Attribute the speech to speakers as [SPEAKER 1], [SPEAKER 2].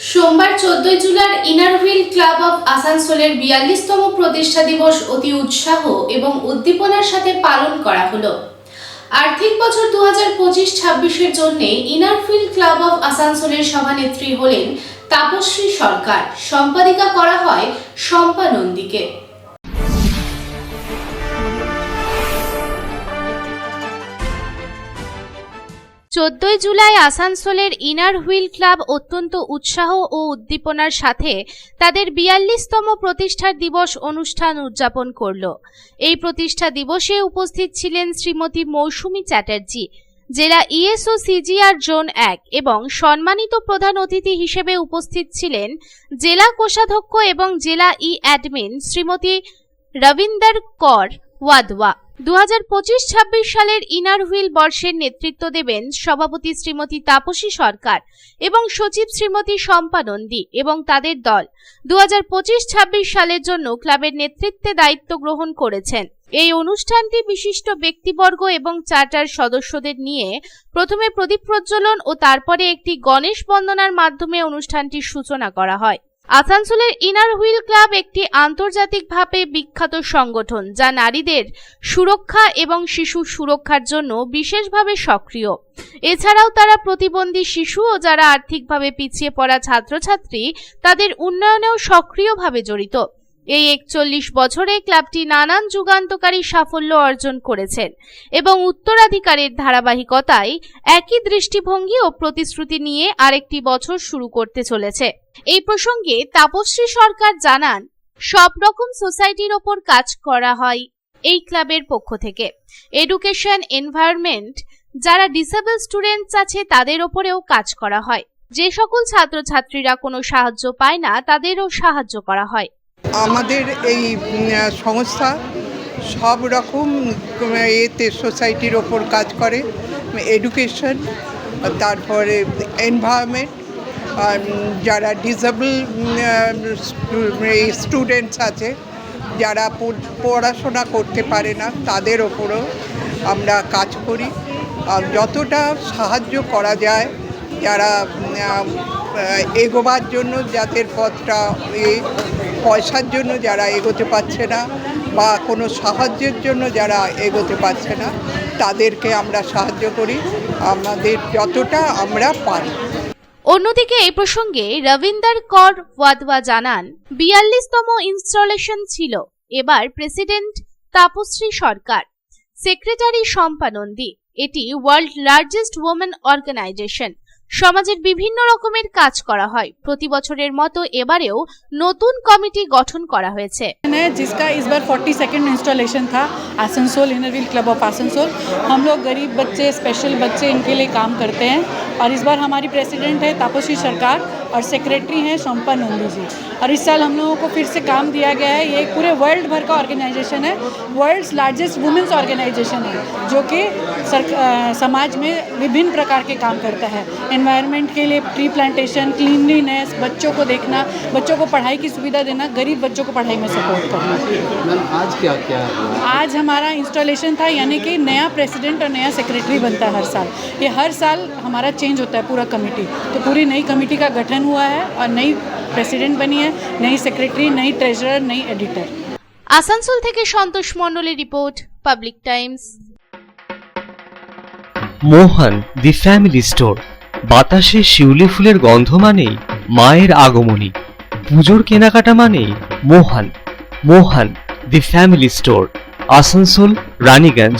[SPEAKER 1] সোমবার চোদ্দই July Inner Wheel club of আসানসোলের বিয়াল্লিশতম প্রতিষ্ঠা দিবস অতি উৎসাহ এবং উদ্দীপনার সাথে পালন করা হলো। আর্থিক বছর দু হাজার পঁচিশ ছাব্বিশের জন্য ইনারফিল ক্লাব অফ আসানসোলের সভানেত্রী হলেন তাপশ্রী সরকার। সম্পাদিকা করা হয় শম্পা নন্দীকে। চোদ্দই জুলাই আসানসোলের ইনার হুইল ক্লাব অত্যন্ত উৎসাহ ও উদ্দীপনার সাথে তাদের বিয়াল্লিশতম প্রতিষ্ঠার দিবস অনুষ্ঠান উদযাপন করল। এই প্রতিষ্ঠা দিবসে উপস্থিত ছিলেন শ্রীমতী মৌসুমী চ্যাটার্জি, জেলা ইএসও সিজিআর জোন এক এবং সম্মানিত প্রধান অতিথি হিসেবে উপস্থিত ছিলেন জেলা কোষাধ্যক্ষ এবং জেলা ই অ্যাডমিন শ্রীমতী রবীন্দর কর ওয়াদওয়া। দু হাজার পঁচিশ ছাব্বিশ সালের ইনার হুইল বর্ষের নেতৃত্ব দেবেন সভাপতি শ্রীমতী তাপসী সরকার এবং সচিব শ্রীমতী শম্পা নন্দী এবং তাদের দল দু হাজার পঁচিশ ছাব্বিশ সালের জন্য ক্লাবের নেতৃত্বে দায়িত্ব গ্রহণ করেছেন। এই অনুষ্ঠানটি বিশিষ্ট ব্যক্তিবর্গ এবং চার্টার সদস্যদের নিয়ে প্রথমে প্রদীপ প্রজ্বলন ও তারপরে একটি গণেশ বন্দনার মাধ্যমে অনুষ্ঠানটির সূচনা করা হয়। আসানসোলের ইনার হুইল ক্লাব একটি আন্তর্জাতিকভাবে বিখ্যাত সংগঠন, যা নারীদের সুরক্ষা এবং শিশু সুরক্ষার জন্য বিশেষভাবে সক্রিয়। এছাড়াও তারা প্রতিবন্ধী শিশু ও যারা আর্থিকভাবে পিছিয়ে পড়া ছাত্রছাত্রী, তাদের উন্নয়নেও সক্রিয়ভাবে জড়িত। এই একচল্লিশ বছরে ক্লাবটি নানান যুগান্তকারী সাফল্য অর্জন করেছেন এবং উত্তরাধিকারের ধারাবাহিকতায় একই দৃষ্টিভঙ্গি ও প্রতিশ্রুতি নিয়ে আরেকটি বছর শুরু করতে চলেছে। এই প্রসঙ্গে তাপশ্রী সরকার জানান, সব রকম সোসাইটির ওপর কাজ করা হয় এই ক্লাবের পক্ষ থেকে। এডুকেশন এনভায়রনমেন্ট, যারা ডিসেবল স্টুডেন্টস আছে তাদের ওপরেও কাজ করা হয়। যে সকল ছাত্রছাত্রীরা কোনো সাহায্য পায় না তাদেরও সাহায্য করা হয়।
[SPEAKER 2] আমাদের এই সংস্থা সব রকম এতে সোসাইটির ওপর কাজ করে, এডুকেশন, তারপরে এনভায়রনমেন্ট যারা ডিসেবল স্টুডেন্টস আছে, যারা পড়- পড়াশোনা করতে পারে না, তাদের ওপরও আমরা কাজ করি। আর যতটা সাহায্য করা যায়, যারা এগোবার জন্য যাদের পথটা পয়সার জন্য যারা এগোতে পারছে না বা কোনো সাহায্যের জন্য যারা এগোতে পারছে না, তাদেরকে আমরা সাহায্য করি। আমাদের যতটা আমরা পারি।
[SPEAKER 1] অন্যদিকে এই প্রসঙ্গে রবীন্দার কর ওয়াদওয়া জানান, বিয়াল্লিশতম ইনস্টলেশন ছিল। এবার প্রেসিডেন্ট তাপশ্রী সরকার, সেক্রেটারি শম্পা নন্দী। এটি ওয়ার্ল্ড লার্জেস্ট ওমেন অর্গানাইজেশন। সমাজের বিভিন্ন রকমের কাজ করা হয় প্রতি বছরের মতো এবারেও নতুন কমিটি গঠন করা হয়েছে
[SPEAKER 3] है जिसका इस बार 42nd इंस्टॉलेशन था Asansol Inner Wheel club of Asansol हम लोग गरीब बच्चे स्पेशल बच्चे इनके लिए काम करते हैं और इस बार हमारी प्रेसिडेंट है तापसी सरकार और सेक्रेटरी हैं शोम्पा नंदू जी। और इस साल हम लोगों को फिर से काम दिया गया है। ये पूरे वर्ल्ड भर का ऑर्गेनाइजेशन है। वर्ल्ड्स लार्जेस्ट वुमेंस ऑर्गेनाइजेशन है जो कि समाज में विभिन्न प्रकार के काम करता है। एनवायरनमेंट के लिए ट्री प्लांटेशन क्लीनलीनेस बच्चों को देखना बच्चों को पढ़ाई की सुविधा देना गरीब बच्चों को पढ़ाई में सपोर्ट करना।
[SPEAKER 4] आज क्या क्या
[SPEAKER 3] आज हमारा इंस्टॉलेशन था यानी कि नया प्रेसिडेंट और नया सेक्रेटरी बनता है हर साल। ये हर साल हमारा चेंज होता है पूरा कमेटी। तो पूरी नई कमेटी का गठन हुआ है और नई प्रेसिडेंट बनी है नई सेक्रेटरी नई ट्रेजरर नई एडिटर
[SPEAKER 1] আসানসোল থেকে সন্তোষ মণ্ডলের report Public Times
[SPEAKER 5] Mohan the family store বাতাসে শিউলি ফুলের গন্ধ মানেই মায়ের আগমনী পুজোর কেনাকাটা মানেই Mohan Mohan the family store Asansol Raniganj